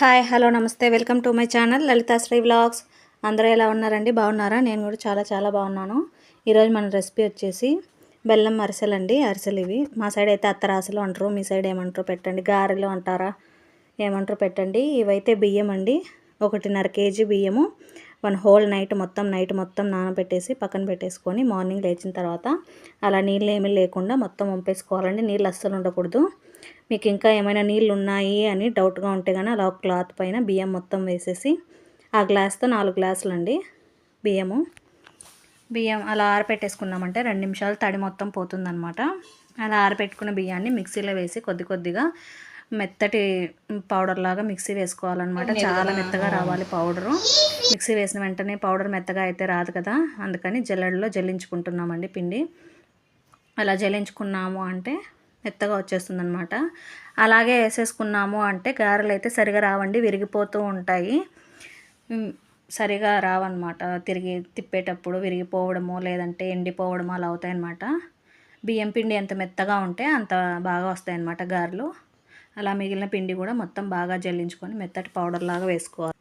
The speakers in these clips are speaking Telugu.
హాయ్ హలో నమస్తే. Welcome to my channel Lalithasri vlogs. అందరూ ఎలా ఉన్నారండి? బాగున్నారా? నేను కూడా చాలా చాలా బాగున్నాను. ఈరోజు మన రెసిపీ వచ్చేసి బెల్లం అరిసెలు అండి. అరిసెలు ఇవి. మా సైడ్ అయితే అత్తరాసలు అంటారు. మీ సైడ్ ఏమంటారు పెట్టండి. గారెలు అంటారా ఏమంటారు పెట్టండి. ఇవైతే బియ్యం అండి. ఒకటిన్నర కేజీ బియ్యము. వన్ హోల్ నైట్ మొత్తం నైట్ మొత్తం నానబెట్టేసి పక్కన పెట్టేసుకొని మార్నింగ్ లేచిన తర్వాత అలా నీళ్ళు ఏమీ లేకుండా మొత్తం వంపేసుకోవాలండి. నీళ్ళు అస్సలు ఉండకూడదు. మీకు ఇంకా ఏమైనా నీళ్ళు ఉన్నాయి అని డౌట్గా ఉంటే కానీ అలా ఒక క్లాత్ పైన బియ్యం మొత్తం వేసేసి ఆ గ్లాస్తో నాలుగు గ్లాసులు అండి బియ్యము. బియ్యం అలా ఆరపెట్టేసుకున్నామంటే రెండు నిమిషాలు తడి మొత్తం పోతుందనమాట అలా ఆరపెట్టుకున్న బియ్యాన్ని మిక్సీలో వేసి కొద్ది కొద్దిగా మెత్తటి పౌడర్ లాగా మిక్సీ వేసుకోవాలన్నమాట. చాలా మెత్తగా రావాలి పౌడరు మిక్సీ వేసిన వెంటనే పౌడర్ మెత్తగా అయితే రాదు కదా. అందుకని జల్లెడలో జల్లించుకుంటున్నామండి పిండి. అలా జల్లించుకున్నాము అంటే మెత్తగా వచ్చేస్తుంది అనమాట అలాగే వేసేసుకున్నాము అంటే గారెలు అయితే సరిగా రావండి విరిగిపోతూ ఉంటాయి. సరిగా రావన్నమాట. తిరిగి తిప్పేటప్పుడు విరిగిపోవడము లేదంటే ఎండిపోవడము అలా అవుతాయి అన్నమాట బియ్యం పిండి ఎంత మెత్తగా ఉంటే అంత బాగా వస్తాయి అన్నమాట గారెలు. అలా మిగిలిన పిండి కూడా మొత్తం బాగా జల్లించుకొని మెత్తటి పౌడర్ లాగా వేసుకోవాలి.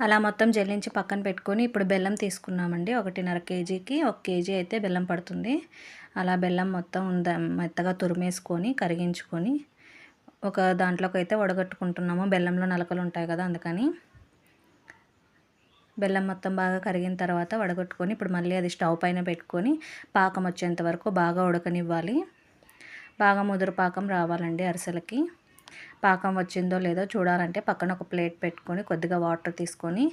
అలా మొత్తం జల్లించి పక్కన పెట్టుకొని ఇప్పుడు బెల్లం తీసుకున్నామండి. ఒకటిన్నర కేజీకి ఒక కేజీ అయితే బెల్లం పడుతుంది. అలా బెల్లం మొత్తం మెత్తగా తురిమేసుకొని కరిగించుకొని ఒక దాంట్లోకి అయితే వడగట్టుకుంటున్నాము. బెల్లంలో నలకలు ఉంటాయి కదా అందుకని. బెల్లం మొత్తం బాగా కరిగిన తర్వాత వడగట్టుకొని ఇప్పుడు మళ్ళీ అది స్టవ్ పైన పెట్టుకొని పాకం వచ్చేంత వరకు బాగా ఉడకనివ్వాలి. బాగా ముదురు పాకం రావాలండి అరిసెలకి. పాకం వచ్చిందో లేదో చూడాలంటే పక్కన ఒక ప్లేట్ పెట్టుకొని కొద్దిగా వాటర్ తీసుకొని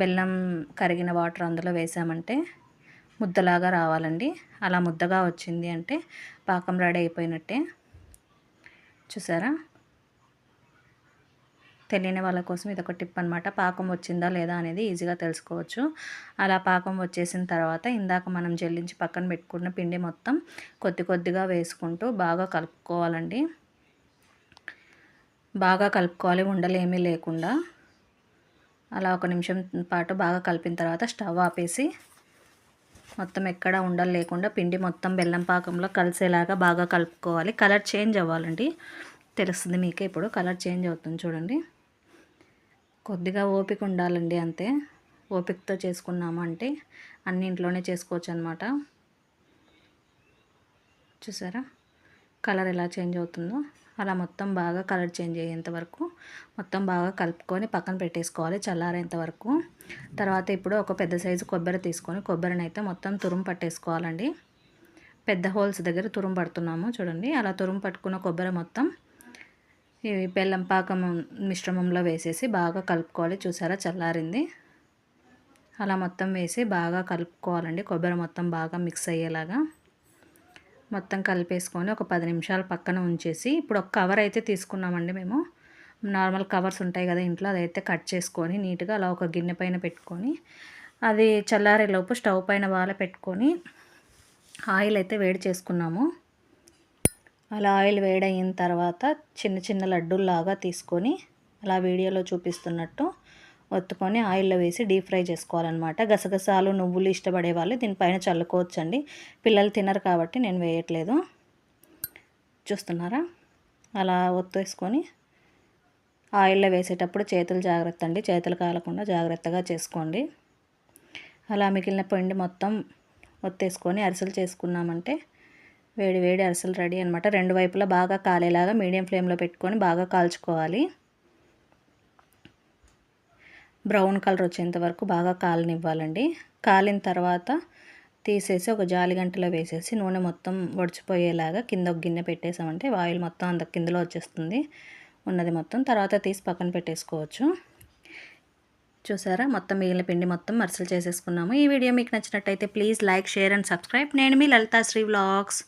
బెల్లం కరిగిన వాటర్ అందులో వేసామంటే ముద్దలాగా రావాలండి. అలా ముద్దగా వచ్చింది అంటే పాకం రెడీ అయిపోయినట్టే. చూసారా? తెలియని వాళ్ళ కోసం ఇది ఒక టిప్ అనమాట పాకం వచ్చిందా లేదా అనేది ఈజీగా తెలుసుకోవచ్చు. అలా పాకం వచ్చేసిన తర్వాత ఇందాక మనం జల్లించి పక్కన పెట్టుకున్న పిండి మొత్తం కొద్ది కొద్దిగా వేసుకుంటూ బాగా కలుపుకోవాలండి. బాగా కలుపుకోవాలి ఉండలేమీ లేకుండా. అలా ఒక నిమిషం పాటు బాగా కలిపిన తర్వాత స్టవ్ ఆపేసి మొత్తం ఎక్కడ ఉండలు లేకుండా పిండి మొత్తం బెల్లం పాకంలో కలిసేలాగా బాగా కలుపుకోవాలి. కలర్ చేంజ్ అవ్వాలండి. తెలుస్తుంది మీకే ఇప్పుడు కలర్ చేంజ్ అవుతుంది చూడండి. కొద్దిగా ఓపిక ఉండాలండి అంతే. ఓపికతో చేసుకున్నాము అంటే అన్ని ఇంట్లోనే చేసుకోవచ్చు అనమాట చూసారా? కలర్ ఎలా చేంజ్ అవుతుందో. అలా మొత్తం బాగా కలర్ చేంజ్ అయ్యేంత వరకు మొత్తం బాగా కలుపుకొని పక్కన పెట్టేసుకోవాలి చల్లారేంత వరకు. తర్వాత ఇప్పుడు ఒక పెద్ద సైజు కొబ్బరి తీసుకొని కొబ్బరిని అయితే మొత్తం తురుము పట్టేసుకోవాలండి. పెద్ద హోల్స్ దగ్గర తురుము పడుతున్నాము చూడండి. అలా తురుము పట్టుకున్న కొబ్బరి మొత్తం ఈ బెల్లం పాకం మిశ్రమంలో వేసేసి బాగా కలుపుకోవాలి. చూసారా? చల్లారింది. అలా మొత్తం వేసి బాగా కలుపుకోవాలండి. కొబ్బరి మొత్తం బాగా మిక్స్ అయ్యేలాగా. మొత్తం కలిపేసుకొని ఒక పది నిమిషాలు పక్కన ఉంచేసి ఇప్పుడు ఒక కవర్ అయితే తీసుకున్నామండి మేము. నార్మల్ కవర్స్ ఉంటాయి కదా ఇంట్లో అదైతే కట్ చేసుకొని నీట్గా అలా ఒక గిన్నె పైన పెట్టుకొని అది చల్లారేలోపు స్టవ్ పైన వాల పెట్టుకొని ఆయిల్ అయితే వేడి చేసుకున్నాము. అలా ఆయిల్ వేడయిన తర్వాత చిన్న చిన్న లడ్డూల్లాగా తీసుకొని అలా వీడియోలో చూపిస్తున్నట్టు ఒత్తుకొని ఆయిల్లో వేసి డీప్ ఫ్రై చేసుకోవాలన్నమాట. గసగసాలు నువ్వులు ఇష్టపడే వాళ్ళు దీనిపైన చల్లుకోవచ్చండి. పిల్లలు తినరు కాబట్టి నేను వేయట్లేదు. చూస్తున్నారా? అలా ఒత్తేసుకొని ఆయిల్లో వేసేటప్పుడు చేతులు జాగ్రత్త అండి. చేతులు కాలకుండా జాగ్రత్తగా చేసుకోండి. అలా మిగిలిన పిండి మొత్తం ఒత్తేసుకొని అరిసెలు చేసుకున్నామంటే వేడి వేడి అరిసెలు రెడీ అనమాట రెండు వైపులా బాగా కాలేలాగా మీడియం ఫ్లేమ్లో పెట్టుకొని బాగా కాల్చుకోవాలి. బ్రౌన్ కలర్ వచ్చేంత వరకు బాగా కాలనివ్వాలండి. కాలిన తర్వాత తీసేసి ఒక జాలి గంటలో వేసేసి నూనె మొత్తం వడిచిపోయేలాగా కింద ఒక గిన్నె పెట్టేసామంటే ఆయిల్ మొత్తం అంత కిందలో వచ్చేస్తుంది. ఉన్నది మొత్తం తర్వాత తీసి పక్కన పెట్టేసుకోవచ్చు. చూసారా? మొత్తం మిగిలిన పిండి మొత్తం మరసలు చేసేసుకున్నాము. ఈ వీడియో మీకు నచ్చినట్టయితే please like share and subscribe. నేను మీ లలితా శ్రీ వ్లాగ్స్.